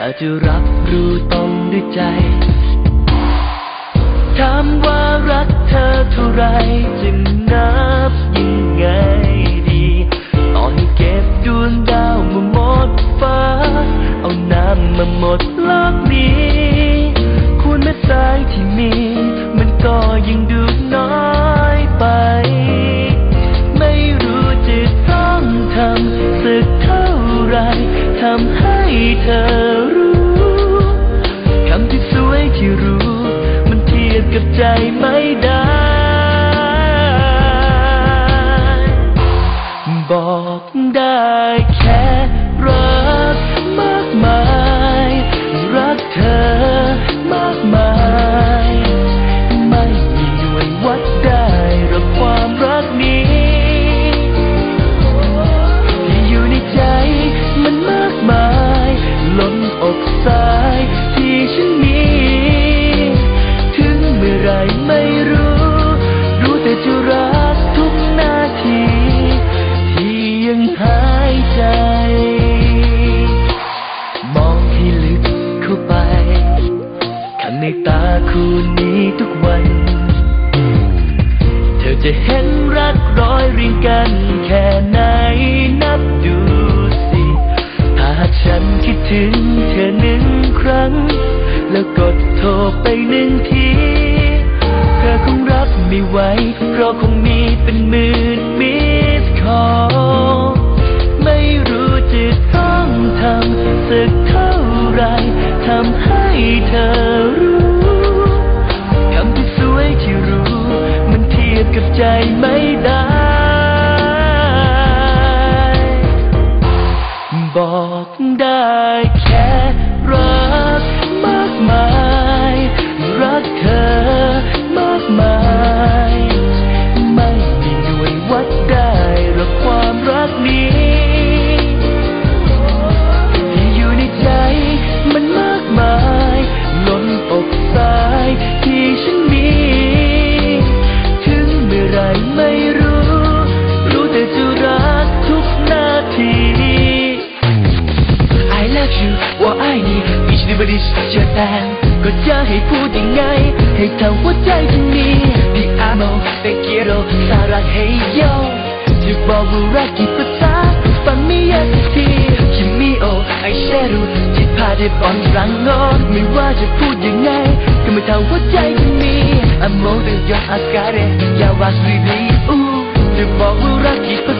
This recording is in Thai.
ด้วยตาถ้าจะรับรู้ต้องด้วยใจ ถามว่ารัก ได้แค่ ในตาคู่นี้ทุกวัน เธอจะเห็นรักร้อยเรียงกันแค่ไหนนับดูสิถ้าหากฉันคิดถึงเธอหนึ่งครั้ง แล้วกดโทรไปหนึ่งที เธอคงรับไม่ไหวเพราะคงมีเป็นหมื่นมิสคอลไม่รู้จะต้องทำสัก บอกได้แค่รักมากมาย each d i v i d เชื่อแต่ก็จะให้พูดยังไง ให้เท่าหัวใจที่มีที่ amo te quiero สารัก hey yo จะบอกว่ารักกี่ภาษาฟังไม่ยากสักทีคิมิโอไอเชรุที่พาได้บอลรังงอนไม่ว่าจะพูดยังไง ก็ไม่เท่าหัวใจที่มี amo te yo agare ya was really ooh จะบอกว่ารักกี่ภาษาเป็นครึ่งที่อ่านแต่